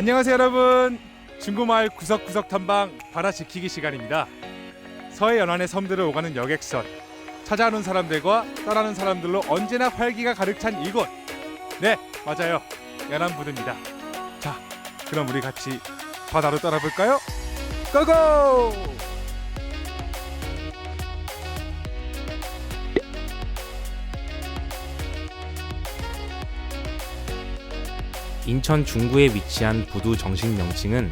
안녕하세요 여러분. 중구마을 구석구석 탐방 바다 지키기 시간입니다. 서해 연안의 섬들을 오가는 여객선 찾아오는 사람들과 떠나는 사람들로 언제나 활기가 가득 찬 이곳. 네 맞아요. 연안부두입니다. 자 그럼 우리 같이 바다로 떠나볼까요? 고고! 인천 중구에 위치한 부두 정식 명칭은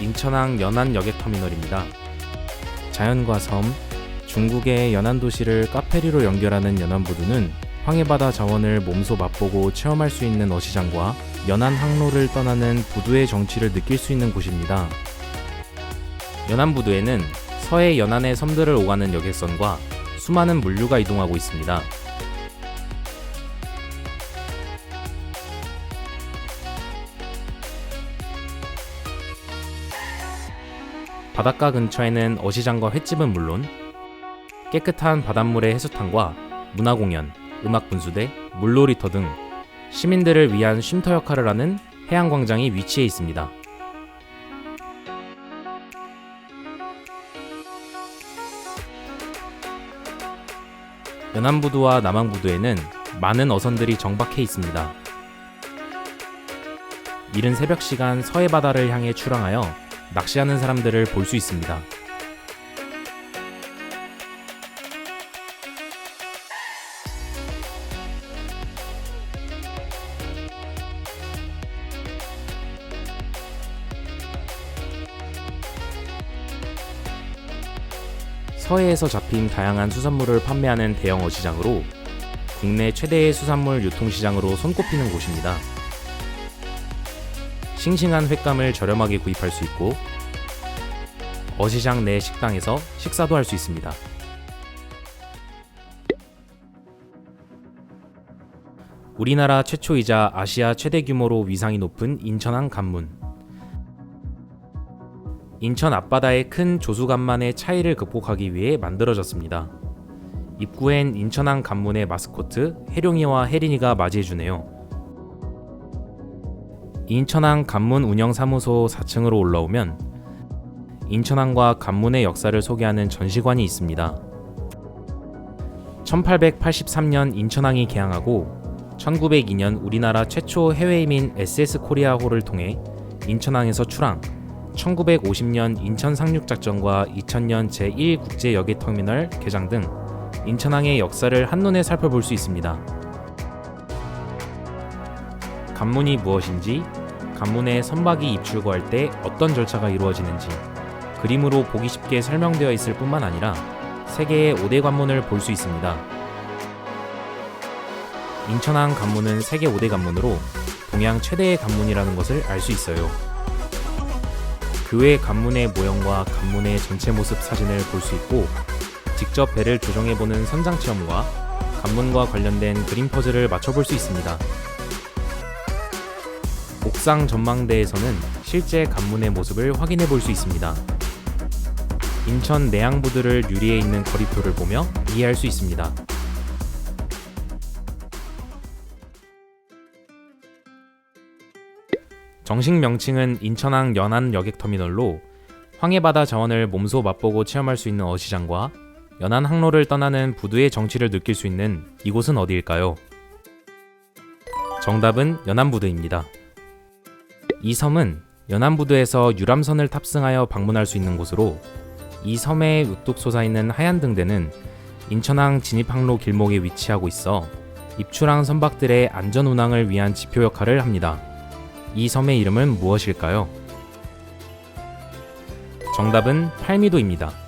인천항 연안 여객터미널입니다. 자연과 섬, 중국의 연안 도시를 카페리로 연결하는 연안부두는 황해바다 자원을 몸소 맛보고 체험할 수 있는 어시장과 연안 항로를 떠나는 부두의 정취를 느낄 수 있는 곳입니다. 연안부두에는 서해 연안의 섬들을 오가는 여객선과 수많은 물류가 이동하고 있습니다. 바닷가 근처에는 어시장과 횟집은 물론 깨끗한 바닷물의 해수탕과 문화공연, 음악분수대, 물놀이터 등 시민들을 위한 쉼터 역할을 하는 해양광장이 위치해 있습니다. 연안부두와 남항부두에는 많은 어선들이 정박해 있습니다. 이른 새벽 시간 서해 바다를 향해 출항하여 낚시하는 사람들을 볼 수 있습니다. 서해에서 잡힌 다양한 수산물을 판매하는 대형 어시장으로 국내 최대의 수산물 유통시장으로 손꼽히는 곳입니다. 싱싱한 횟감을 저렴하게 구입할 수 있고 어시장 내 식당에서 식사도 할 수 있습니다. 우리나라 최초이자 아시아 최대 규모로 위상이 높은 인천항 관문. 인천 앞바다의 큰 조수간만의 차이를 극복하기 위해 만들어졌습니다. 입구엔 인천항 관문의 마스코트 해룡이와 혜린이가 맞이해주네요. 인천항 관문 운영사무소 4층으로 올라오면 인천항과 관문의 역사를 소개하는 전시관이 있습니다. 1883년 인천항이 개항하고 1902년 우리나라 최초 해외이민 SS 코리아호를 통해 인천항에서 출항, 1950년 인천 상륙작전과 2000년 제1 국제여객터미널 개장 등 인천항의 역사를 한눈에 살펴볼 수 있습니다. 관문이 무엇인지, 관문에 선박이 입출구할 때 어떤 절차가 이루어지는지 그림으로 보기 쉽게 설명되어 있을 뿐만 아니라 세계의 5대 관문을 볼 수 있습니다. 인천항 관문은 세계 5대 관문으로 동양 최대의 관문이라는 것을 알 수 있어요. 그외 관문의 모형과 관문의 전체 모습 사진을 볼 수 있고 직접 배를 조종해보는 선장 체험과 관문과 관련된 그림 퍼즐을 맞춰볼 수 있습니다. 옥상 전망대에서는 실제 관문의 모습을 확인해 볼 수 있습니다. 인천 내양부두를 유리에 있는 거리표를 보며 이해할 수 있습니다. 정식 명칭은 인천항 연안 여객터미널로 황해바다 자원을 몸소 맛보고 체험할 수 있는 어시장과 연안 항로를 떠나는 부두의 정취를 느낄 수 있는 이곳은 어디일까요? 정답은 연안부두입니다. 이 섬은 연안부두에서 유람선을 탑승하여 방문할 수 있는 곳으로 이 섬에 우뚝 솟아 있는 하얀 등대는 인천항 진입항로 길목에 위치하고 있어 입출항 선박들의 안전 운항을 위한 지표 역할을 합니다. 이 섬의 이름은 무엇일까요? 정답은 팔미도입니다.